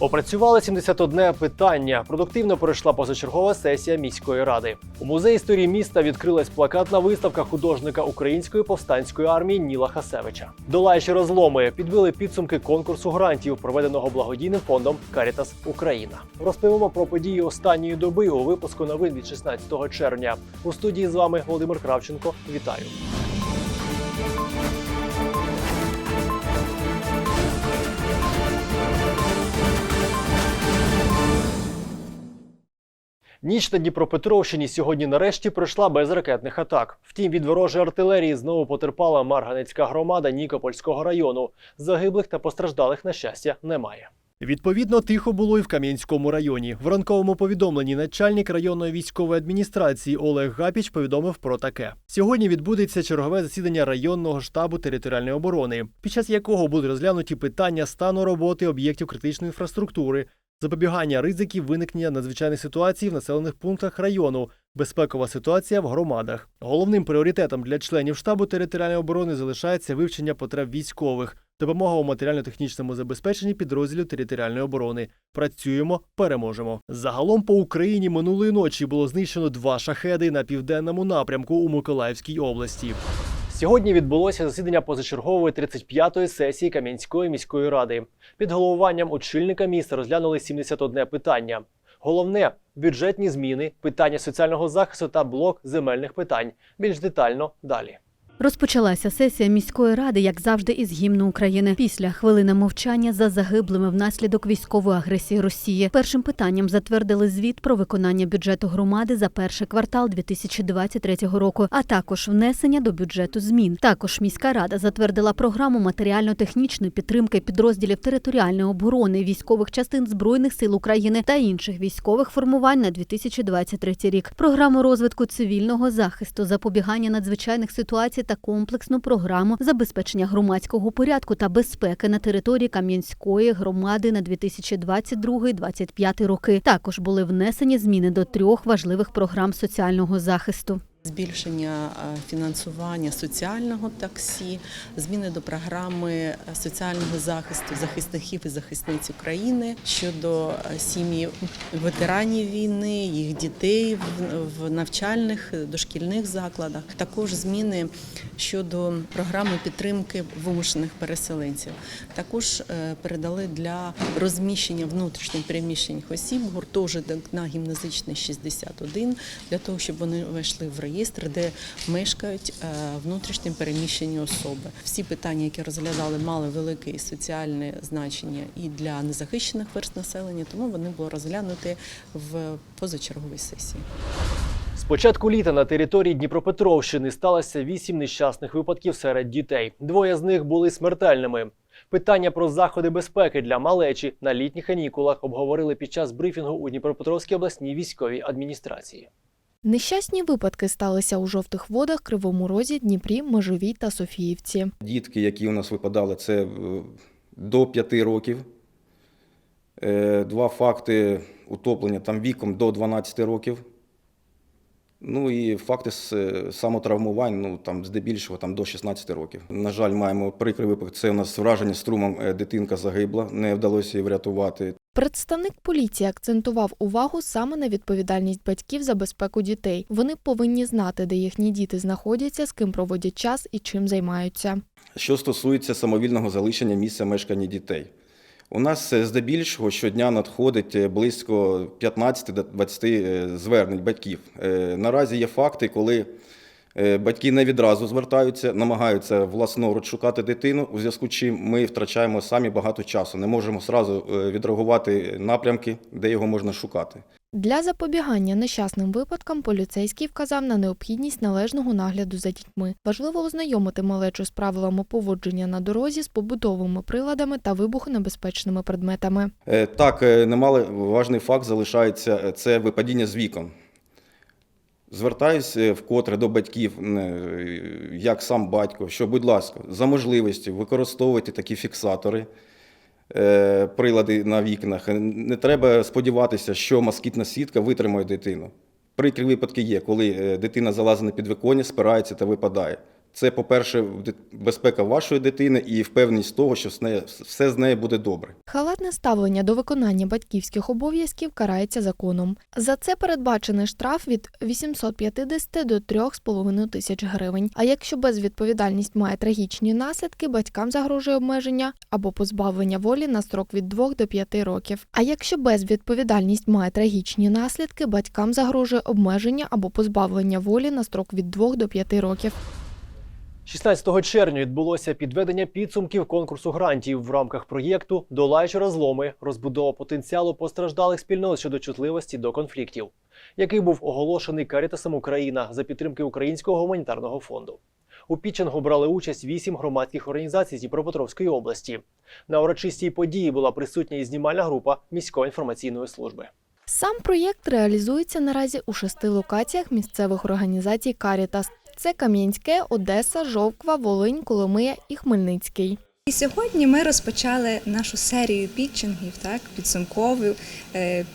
Опрацювали 71 питання. Продуктивно пройшла позачергова сесія міської ради. У музеї історії міста відкрилась плакатна виставка художника української повстанської армії Ніла Хасевича. Долаючи розломи, підбили підсумки конкурсу грантів, проведеного благодійним фондом Карітас Україна. Розповімо про події останньої доби у випуску новин від 16 червня. У студії з вами Володимир Кравченко. Вітаю. Ніч на Дніпропетровщині сьогодні нарешті пройшла без ракетних атак. Втім, від ворожої артилерії знову потерпала Марганецька громада Нікопольського району. Загиблих та постраждалих, на щастя, немає. Відповідно, тихо було і в Кам'янському районі. В ранковому повідомленні начальник районної військової адміністрації Олег Гапіч повідомив про таке: сьогодні відбудеться чергове засідання районного штабу територіальної оборони, під час якого будуть розглянуті питання стану роботи об'єктів критичної інфраструктури, запобігання ризиків виникнення надзвичайних ситуацій в населених пунктах району, безпекова ситуація в громадах. Головним пріоритетом для членів штабу територіальної оборони залишається вивчення потреб військових, допомога у матеріально-технічному забезпеченні підрозділів територіальної оборони. Працюємо, переможемо. Загалом по Україні минулої ночі було знищено два шахеди на південному напрямку у Миколаївській області. Сьогодні відбулося засідання позачергової 35-ї сесії Кам'янської міської ради. Під головуванням очільника міста розглянули 71 питання. Головне бюджетні зміни, питання соціального захисту та блок земельних питань. Більш детально далі. Розпочалася сесія міської ради, як завжди, із гімну України. Після хвилини мовчання за загиблими внаслідок військової агресії Росії. Першим питанням затвердили звіт про виконання бюджету громади за перший квартал 2023 року, а також внесення до бюджету змін. Також міська рада затвердила програму матеріально-технічної підтримки підрозділів територіальної оборони, військових частин збройних сил України та інших військових формувань на 2023 рік. Програму розвитку цивільного захисту, запобігання надзвичайних ситуацій та комплексну програму забезпечення громадського порядку та безпеки на території Кам'янської громади на 2022-2025 роки. Також були внесені зміни до трьох важливих програм соціального захисту. Збільшення е, фінансування соціального таксі, зміни до програми е, соціального захисту захисників і захисниць України щодо е, сім'ї ветеранів війни, їх дітей в- навчальних дошкільних закладах. Також зміни щодо програми підтримки вимушених переселенців. Також передали для розміщення внутрішньо переміщених осіб гуртожиток на гімназичний 61, для того, щоб вони вийшли в реєстр, де мешкають е, внутрішньо переміщені особи. Всі питання, які розглядали, мали велике соціальне значення і для незахищених верст населення, тому вони були розглянуті в позачерговій сесії. З початку літа на території Дніпропетровщини сталося вісім нещасних випадків серед дітей. Двоє з них були смертельними. Питання про заходи безпеки для малечі на літніх канікулах обговорили під час брифінгу у Дніпропетровській обласній військовій адміністрації. Нещасні випадки сталися у жовтих водах, Кривому Розі, Дніпрі, Межовій та Софіївці. Дітки, які у нас випадали, це е, до 5 років. Е, Два факти утоплення там віком до 12 років. Ну і факти е, самотравмувань, ну там здебільшого там до 16 роких. На жаль, маємо прикрий випадок. Це у нас враження струмом дитинка загибла, не вдалося її врятувати. Представник поліції акцентував увагу саме на відповідальність батьків за безпеку дітей. Вони повинні знати, де їхні діти знаходяться, з ким проводять час і чим займаються. Що стосується самовільного залишення місця мешкання дітей. У нас е, здебільшого щодня надходить е, близько 15 до 20 е, звернень батьків. Наразі є факти, коли батьки не відразу звертаються, намагаються власноруч шукати дитину, у зв'язку з чим ми втрачаємо самі багато часу. Не можемо зразу е, відреагувати напрямки, де його можна шукати. Для запобігання нещасним випадкам поліцейський вказав на необхідність належного нагляду за дітьми. Важливо ознайомити малечу з правилами поводження на дорозі з побутовими приладами та вибухонебезпечними предметами. Е, Так, е, немало важний факт залишається е, це випадіння з вікон. Звертаюсь е, вкотре до батьків, е, як сам батько, що, будь ласка, за можливості використовуйте такі фіксатори, е, прилади на вікнах. Не треба сподіватися, що москітна сітка витримає дитину. Прикрі випадки є, коли е, дитина залазить на підвиконня, спирається та випадає. Це, по-перше, безпека вашої дитини і впевненість того, що з нею- все з нею буде добре. Халатне ставлення до виконання батьківських обов'язків карається законом. За це передбачений штраф від 850 до 3,5 тисяч гривень. А якщо безвідповідальність має трагічні наслідки, батькам загрожує обмеження або позбавлення волі на строк від 2 до 5 років. А якщо безвідповідальність має трагічні наслідки, батькам загрожує обмеження або позбавлення волі на строк від 2 до 5 років. 16 червня відбулося підведення підсумків конкурсу грантів в рамках проєкту Долаючи розломи, розбудова потенціалу постраждалих спільнот щодо чутливості до конфліктів, який був оголошений Карітасом Україна за підтримки Українського гуманітарного фонду. У пітчингу брали участь вісім громадських організацій з Дніпропетровської області. На урочистій події була присутня і знімальна група міської інформаційної служби. Сам проєкт реалізується наразі у шести локаціях місцевих організацій Карітас. Це Кам'янське, Одеса, Жовква, Волинь, Коломия і Хмельницький. І сьогодні ми розпочали нашу серію пітчингів, так, підсумкові е,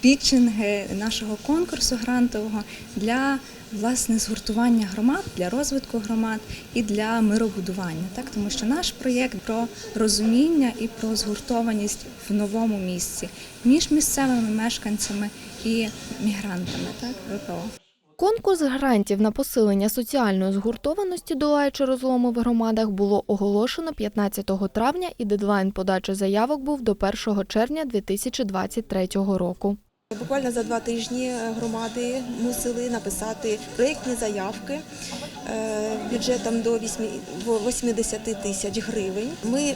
пітчинги нашого конкурсу грантового для власне згуртування громад, для розвитку громад і для миробудування. Так, тому що наш проєкт про розуміння і про згуртованість в новому місці між місцевими мешканцями і мігрантами, так, ВПО. Конкурс грантів на посилення соціальної згуртованості, долаючи розломи в громадах, було оголошено 15 травня, і дедлайн подачі заявок був до 1 червня 2023 року. Буквально за два тижні громади мусили написати проєктні заявки е, бюджетом до 8 80 тисяч гривень. Ми е,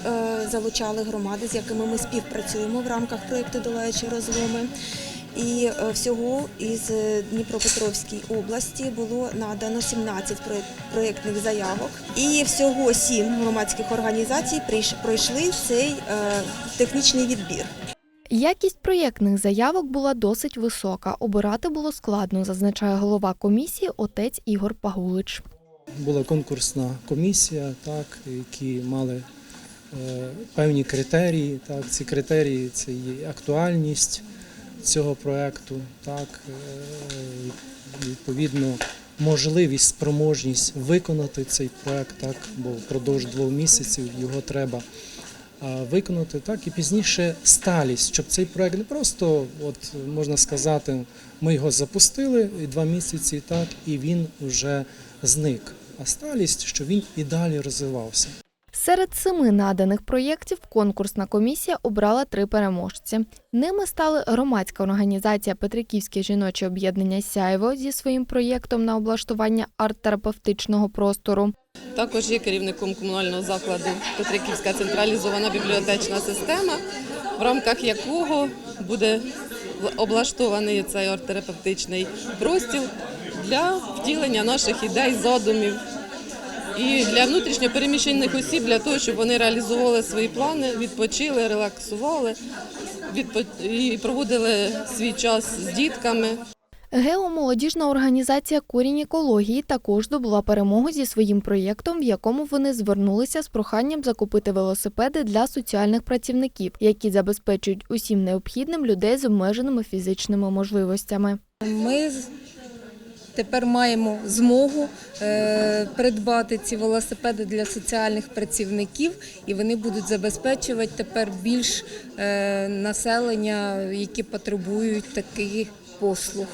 залучали громади, з якими ми співпрацюємо в рамках проєкту Долаючі розломи. І е, всього із е, Дніпропетровської області було надано 17 проєктних заявок. І всього сім громадських організацій прийш- пройшли цей е, технічний відбір. Якість проєктних заявок була досить висока. Обирати було складно, зазначає голова комісії отець Ігор Пагулич. була конкурсна комісія, так, які мали певні критерії. Так, ці критерії це є актуальність цього проекту, так, е, відповідно, можливість, спроможність виконати цей проект, так, бо впродовж двох місяців його треба виконати. Так, і пізніше сталість, щоб цей проект не просто, от можна сказати, ми його запустили два місяці, так, і він вже зник. А сталість, що він і далі розвивався. Серед семи наданих проєктів конкурсна комісія обрала три переможці. Ними стали громадська організація Петриківське жіноче об'єднання Сяйво зі своїм проєктом на облаштування арт-терапевтичного простору. Також є керівником комунального закладу Петриківська централізована бібліотечна система, в рамках якого буде облаштований цей арт-терапевтичний простір для втілення наших ідей, задумів і для внутрішньопереміщених осіб, для того, щоб вони реалізовували свої плани, відпочили, релаксували відпо- і проводили свій час з дітками. Геомолодіжна організація Корінь екології також здобула перемогу зі своїм проєктом, в якому вони звернулися з проханням закупити велосипеди для соціальних працівників, які забезпечують усім необхідним людей з обмеженими фізичними можливостями. Ми тепер маємо змогу е, придбати ці велосипеди для соціальних працівників, і вони будуть забезпечувати тепер більш е, населення, які потребують таких послуг.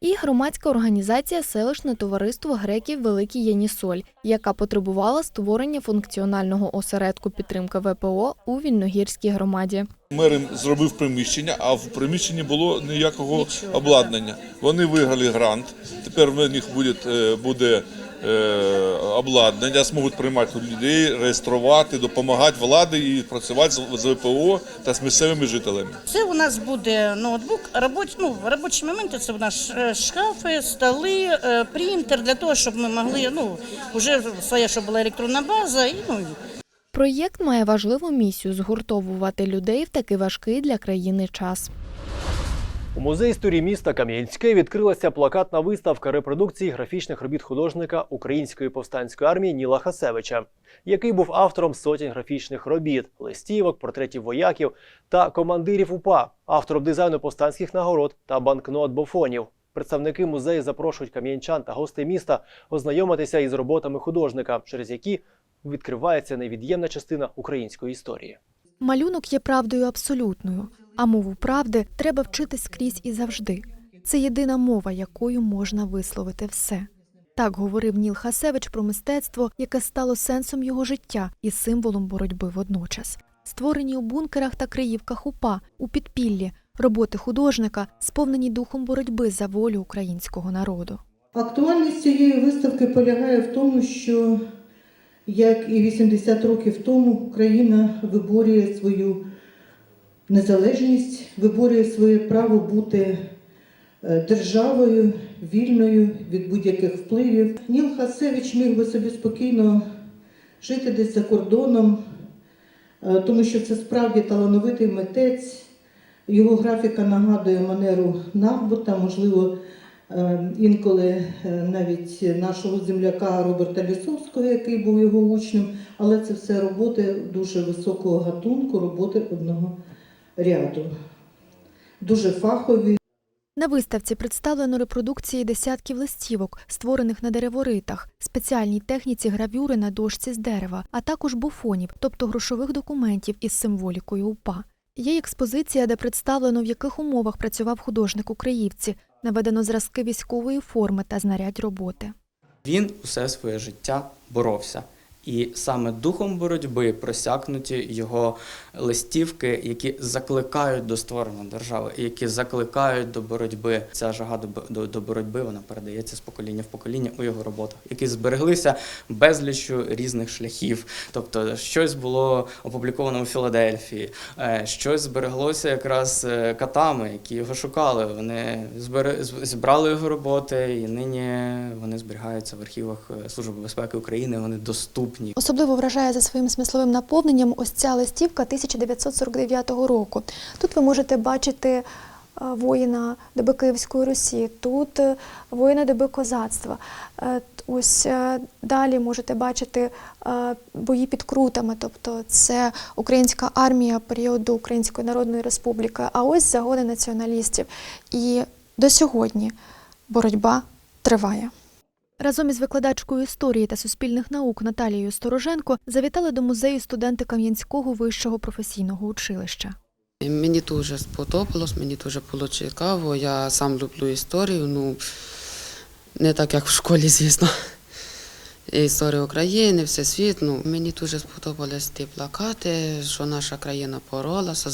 І громадська організація Селищне товариство греків Великий Янісоль, яка потребувала створення функціонального осередку підтримки ВПО у Вільногірській громаді. Мер зробив приміщення, а в приміщенні було ніякого обладнання. Вони виграли грант. Тепер в них буде, е, буде обладнання, зможуть приймати людей, реєструвати, допомагати владі і працювати з з ВПО та з місцевими жителями. Це у нас буде ноутбук, робоч, ну, робочі моменти, це у нас е, шкафи, столи, е, принтер, для того, щоб ми могли, ну, вже своя, щоб була електронна база, і, ну, Проєкт має важливу місію згуртовувати людей в такий важкий для країни час. У музеї історії міста Кам'янське відкрилася плакатна виставка репродукції графічних робіт художника Української повстанської армії Ніла Хасевича, який був автором сотень графічних робіт, листівок, портретів вояків та командирів УПА, автором дизайну повстанських нагород та банкнот бофонів. Представники музею запрошують кам'янчан та гостей міста ознайомитися із роботами художника, через які відкривається невід'ємна частина української історії. Малюнок є правдою абсолютною, а мову правди треба вчити скрізь і завжди. Це єдина мова, якою можна висловити все. Так говорив Ніл Хасевич про мистецтво, яке стало сенсом його життя і символом боротьби водночас. Створені у бункерах та криївках УПА, у підпіллі, роботи художника, сповнені духом боротьби за волю українського народу. Актуальність цієї виставки полягає в тому, що, як і 80 років тому, Україна виборює свою незалежність, виборює своє право бути е, державою, вільною від будь-яких впливів. Ніл Хасевич міг би собі спокійно жити десь за кордоном, е, тому що це справді талановитий митець. Його графіка нагадує манеру Нарбута, можливо, Е, Інколи навіть нашого земляка Роберта Лісовського, який був його учнем, але це все роботи дуже високого гатунку, роботи одного ряду. Дуже фахові. На виставці представлено репродукції десятків листівок, створених на дереворитах, спеціальній техніці гравюри на дошці з дерева, а також буфонів, тобто грошових документів із символікою УПА. Є експозиція, де представлено, в яких умовах працював художник у Криївці, наведено зразки військової форми та знарядь роботи. Він усе своє життя боровся. І саме духом боротьби просякнуті його листівки, які закликають до створення держави, які закликають до боротьби. Ця жага до, до, боротьби вона передається з покоління в покоління у його роботах, які збереглися безліччю різних шляхів. Тобто, щось було опубліковано у Філадельфії, е, щось збереглося якраз е, катами, які його шукали. Вони зібрали його роботи, і нині вони зберігаються в архівах е, Служби безпеки України. Вони доступні. Особливо вражає за своїм смисловим наповненням ось ця листівка 1949 року. Тут ви можете бачити е, воїна доби Київської Русі, тут е, воїна доби козацтва. Е, Ось далі можете бачити бої під крутами, тобто це українська армія періоду Української Народної Республіки, а ось загони націоналістів. І до сьогодні боротьба триває. Разом із викладачкою історії та суспільних наук Наталією Стороженко завітали до музею студенти Кам'янського вищого професійного училища. Мені дуже сподобалось, мені дуже було цікаво. Я сам люблю історію, ну не так, як в школі, звісно. Історія України, всесвіт. Ну, мені дуже сподобались ті плакати, що наша країна боролася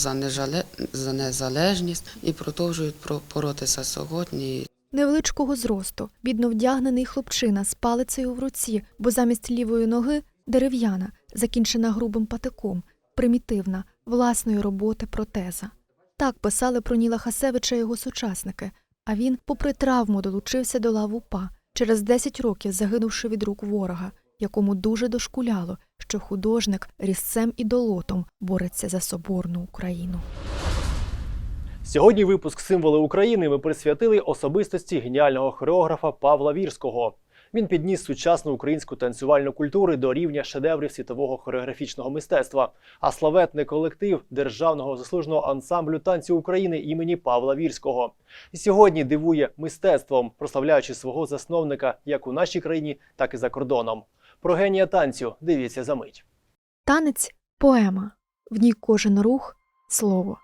за, незалежність і продовжують про- боротися сьогодні. Невеличкого зросту, бідно вдягнений хлопчина з палицею в руці, бо замість лівої ноги дерев'яна, закінчена грубим патиком, примітивна, власної роботи протеза. Так писали про Ніла Хасевича його сучасники, а він, попри травму, долучився до лав УПА, через 10 років загинувши від рук ворога, якому дуже дошкуляло, що художник різцем і долотом бореться за соборну Україну. Сьогодні випуск Символи України ми присвятили особистості геніального хореографа Павла Вірського. Він підніс сучасну українську танцювальну культуру до рівня шедеврів світового хореографічного мистецтва, а славетний колектив Державного заслуженого ансамблю танцю України імені Павла Вірського. І сьогодні дивує мистецтвом, прославляючи свого засновника як у нашій країні, так і за кордоном. Про генія танцю дивіться за мить. Танець поема, в ній кожен рух слово.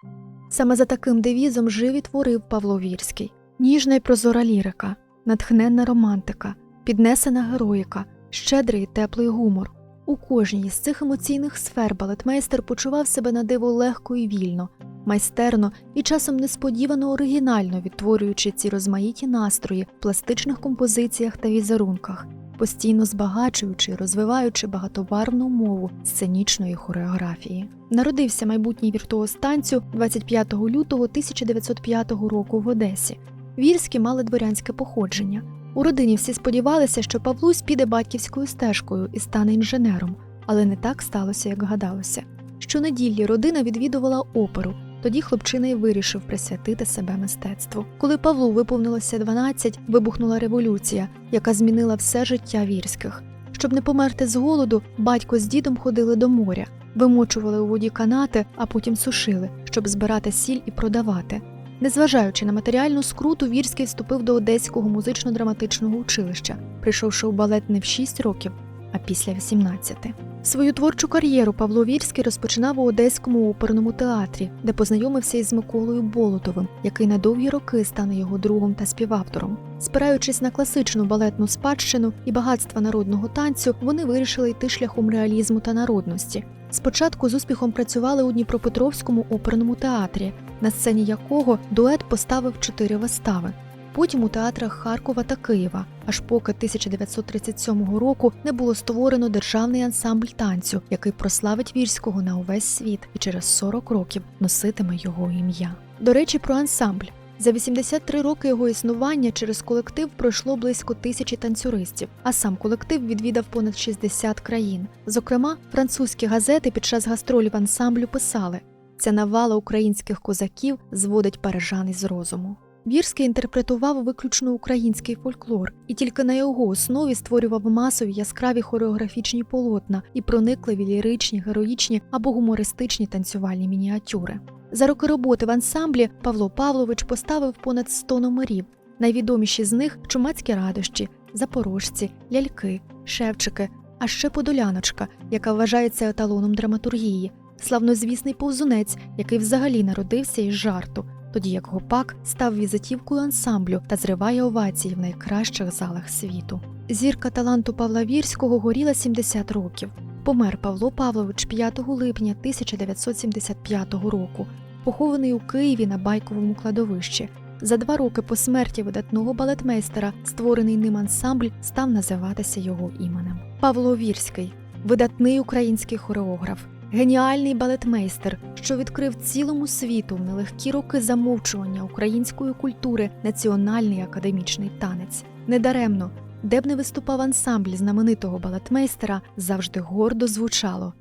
Саме за таким девізом жив і творив Павло Вірський. Ніжна й прозора лірика, натхненна романтика, піднесена героїка, щедрий і теплий гумор. У кожній з цих емоційних сфер балетмейстер почував себе на диво легко і вільно, майстерно і часом несподівано оригінально відтворюючи ці розмаїті настрої в пластичних композиціях та візерунках, постійно збагачуючи розвиваючи багатобарвну мову сценічної хореографії. Народився майбутній віртуоз танцю 25 лютого 1905 року в Одесі. Вірські мали дворянське походження. У родині всі сподівалися, що Павлусь піде батьківською стежкою і стане інженером, але не так сталося, як гадалося. Щонеділі родина відвідувала оперу. Тоді хлопчина й вирішив присвятити себе мистецтву. Коли Павлу виповнилося 12, вибухнула революція, яка змінила все життя вірських. Щоб не померти з голоду, батько з дідом ходили до моря, вимочували у воді канати, а потім сушили, щоб збирати сіль і продавати. Незважаючи на матеріальну скруту, Вірський вступив до Одеського музично-драматичного училища, прийшовши у балет не в 6 років, а після 18. Свою творчу кар'єру Павло Вірський розпочинав у Одеському оперному театрі, де познайомився із Миколою Болотовим, який на довгі роки стане його другом та співавтором. Спираючись на класичну балетну спадщину і багатства народного танцю, вони вирішили йти шляхом реалізму та народності. Спочатку з успіхом працювали у Дніпропетровському оперному театрі, на сцені якого дует поставив чотири вистави. Потім у театрах Харкова та Києва, аж поки 1937 року не було створено державний ансамбль танцю, який прославить вірського на увесь світ і через 40 років носитиме його ім'я. До речі, про ансамбль. За 83 роки його існування через колектив пройшло близько тисячі танцюристів, а сам колектив відвідав понад 60 країн. Зокрема, французькі газети під час гастролів ансамблю писали: ця навала українських козаків зводить парижан із розуму. Вірський інтерпретував виключно український фольклор, і тільки на його основі створював масові яскраві хореографічні полотна і проникливі ліричні, героїчні або гумористичні танцювальні мініатюри. За роки роботи в ансамблі Павло Павлович поставив понад 100 номерів. Найвідоміші з них чумацькі радощі, запорожці, ляльки, шевчики, а ще подоляночка, яка вважається еталоном драматургії, славнозвісний повзунець, який взагалі народився із жарту, тоді як гопак став візитівкою ансамблю та зриває овації в найкращих залах світу. Зірка таланту Павла Вірського горіла 70 років. Помер Павло Павлович 5 липня 1975 року, похований у Києві на байковому кладовищі. За два роки по смерті видатного балетмейстера створений ним ансамбль став називатися його іменем. Павло Вірський видатний український хореограф, геніальний балетмейстер, що відкрив цілому світу нелегкі роки замовчування української культури національний академічний танець. Недаремно, де б не виступав ансамбль знаменитого балетмейстера, завжди гордо звучало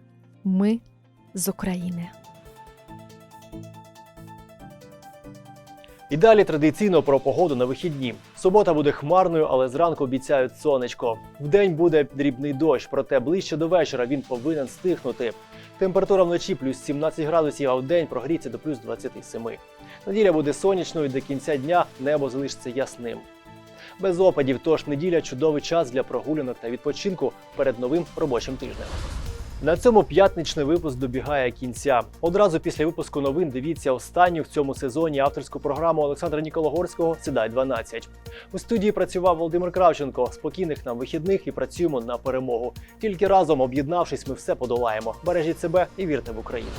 Ми з України. І далі традиційно про погоду на вихідні. Субота буде хмарною, але зранку обіцяють сонечко. Вдень буде дрібний дощ, проте ближче до вечора він повинен стихнути. Температура вночі плюс 17 градусів, а в день прогріться до плюс 27. Неділя буде сонячною, до кінця дня небо залишиться ясним. Без опадів, тож неділя чудовий час для прогулянок та відпочинку перед новим робочим тижнем. На цьому п'ятничний випуск добігає кінця. Одразу після випуску новин дивіться останню в цьому сезоні авторську програму Олександра Нікологорського Сідай 12. У студії працював Володимир Кравченко. Спокійних нам вихідних і працюємо на перемогу. Тільки разом, об'єднавшись, ми все подолаємо. Бережіть себе і вірте в Україну.